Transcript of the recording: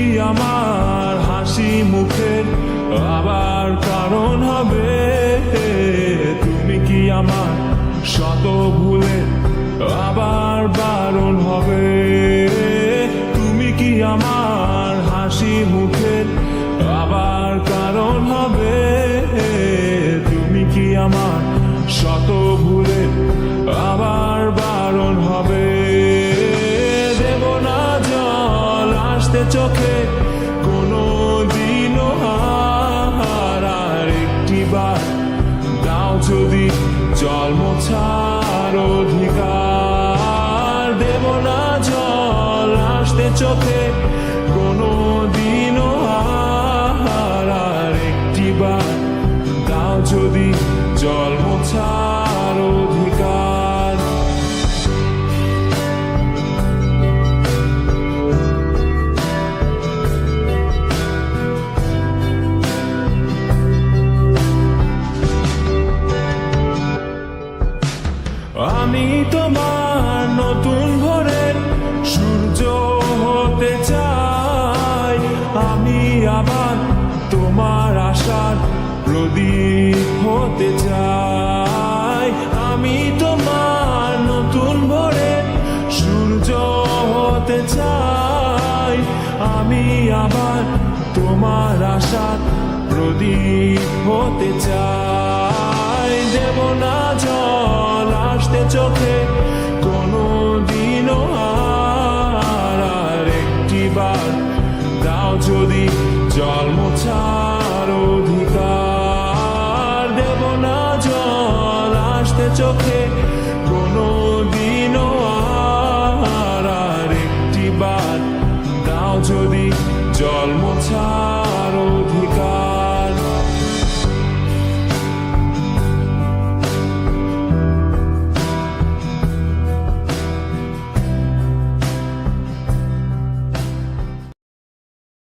আমার হাসি মুখের আবার কারণ হবে? তুমি কি আমার শত ভুলে আবার বারণ হবে? তুমি কি আমার হাসি মুখের আবার কারণ হবে? তুমি কি আমার শত ভুলে আসতে চোখে কোনো দিনও আর একটি বার। দাও যদি জল মোছার অধিকার, দেব না জল। আসতে চোখে কোনো দিনও আর আমি তোমার নতুন ভোরের সূর্য হতে চাই। আমি আবার তোমার আশার প্রদীপ হতে চাই। আমি তোমার নতুন ভোরের সূর্য হতে চাই। আমি আবার তোমার আশার প্রদীপ হতে চাই। দেব না চোখে কোনো দিনও আর আর একটি দাও যদি জল মোছার অধিকার। দেব না জল আসতে চোখে কোনো দিনও আর আর একটি বার দাও যদি জল মোছার